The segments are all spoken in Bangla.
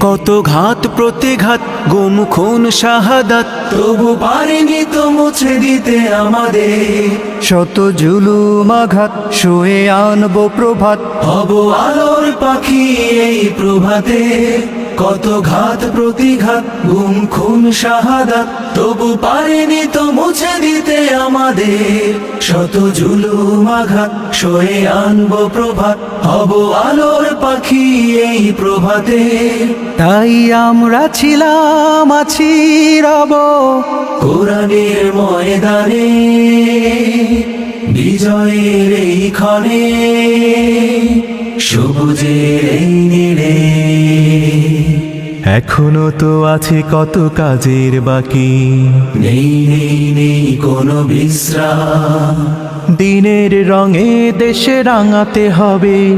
কত ঘাত প্রতিঘাত গুম খুন শাহাদাত। তবু পারিনি তো মুছে দিতে আমাদের। শত জুলুম আঘাত শুয়ে আনব প্রভাত। হব আলোর পাখি এই প্রভাতে। কত ঘাত প্রতিঘাত গুম খুন শাহাদাত তবু পারেনি তো মুছে দিতে আমাদের। শত জুলুম আঘাত সয়ে আনব প্রভাত হব আলোর পাখি এই প্রভাতে। তাই আমরা ছিলাম আছি রব। কোরআনের ময়দানে বিজয়ের এই ক্ষণে সবুজের এই নীড়ে। এখনও তো আছে কত কাজের বাকি। নেই নেই নেই কোনো বিশ্রাম। দিনের রঙে দেশে রাঙাতে হবে।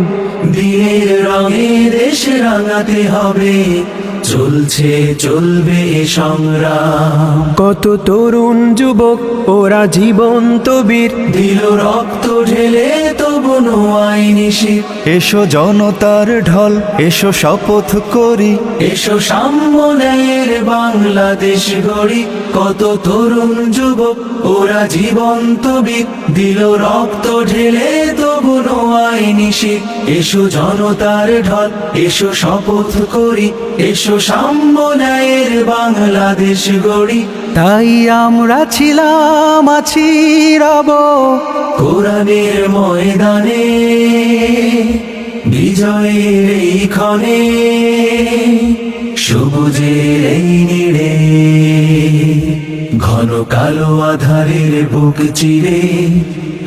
দিনের রঙে দেশে রাঙাতে হবে। চলছে চলবে সংগ্রাম। কত তরুণ যুবক ওরা জীবন্ত বীর। দিল রক্ত ঢেলে তবু নোয়াই নিশিত এসো জনতার ঢল এসো শপথ করি। এসো সাম্যের বাংলাদেশ গড়ি। কত তরুণ যুবক ওরা জীবন্ত বীর। দিল রক্ত ঢেলে নোয়াই এসো জনতার ঢল এসো শপথ করি এসো সাম্যের বাংলাদেশ গড়ি। তাই আমরা ছিলাম আছি রব। কোরআনের ময়দানে বিজয়ের এই ক্ষণে সবুজের এই নীড়ে ঘন কালো আধারের বুক চিরে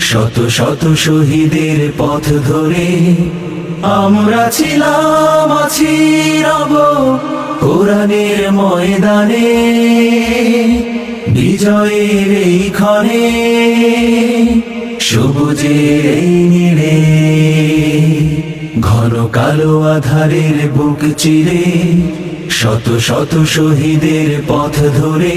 শত শত শহীদের পথ ধরে আমরা ছিলাম, আছি রব কোরআনের ময়দানে। বিজয়ের এই ক্ষণে সবুজের এই নীড়ে ঘন কালো আধারের বুক চিরে শত শত শহীদের পথ ধরে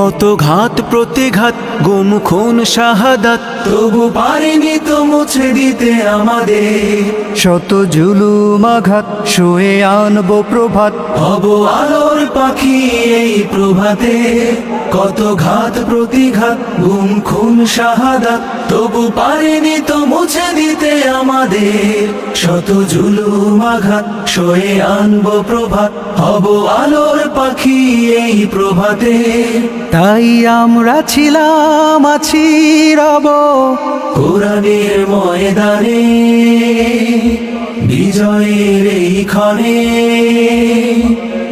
কত ঘাত প্রতিঘাত গুম খুন শাহাদাত। তবু পারিনি তো মুছে দিতে আমাদের। শত জুলুম মাঘাত শুয়ে আনব প্রভাত। হব আলোর পাখি এই প্রভাতে কত ঘাত প্রতিঘাত গুম খুন শাহাদাত তবু পারেনি তো মুছে দিতে আমাদের। শত জুলুম আঘাত সয়ে আনব প্রভাত হব আলোর পাখি এই প্রভাতে। তাই আমরা ছিলাম আছি রব। কোরআনের ময়দানে বিজয়ের এই ক্ষণে।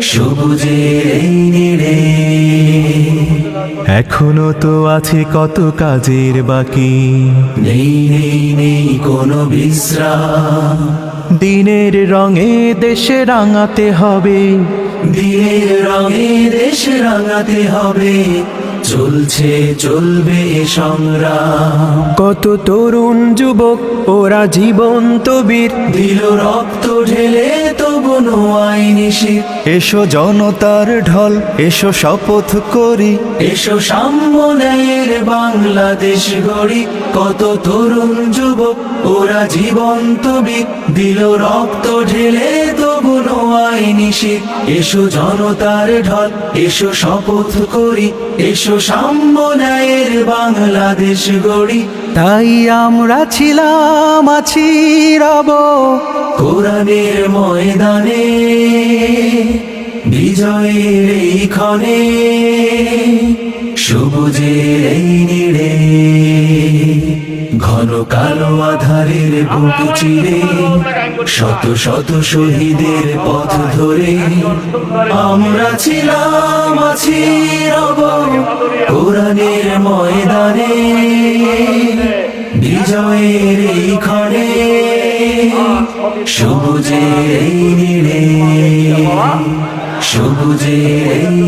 সবুজের এই নীড়ে। এখনও তো আছে কত কাজের বাকি। নেই নেই নেই কোনো বিশ্রাম। দিনের রঙে দেশে রাঙাতে হবে। দিনের রঙে দেশ রাঙাতে হবে। চলছে চলবে সংগ্রাম। কত তরুণ যুবক ওরা জীবন্ত বীর। দিল রক্ত ঢেলে তবু আইনি শীত এসো জনতার ঢল এসো শপথ করি। এসো সাম্যের বাংলাদেশ গড়ি। কত তরুণ যুবক ওরা জীবন্ত বীর। দিল রক্ত ঢেলে তবু আইনি শীত এসো জনতার ঢল এসো শপথ করি। এসো সাম্যের বাংলাদেশ গড়ি। তাই আমরা ছিলাম আছি রব। কোরআনের ময়দানে, বিজয়ের এই ক্ষণে, সবুজের এই নিড়ে, ঘন কালো আধারের বুক চিরে, শত শত শহীদের পথ ধরে, আমরা ছিলাম, আছি রব কোরআনের ময়দানে, বিজয়ের এই ক্ষণে সবুজের এই নীড়ে সবুজের এই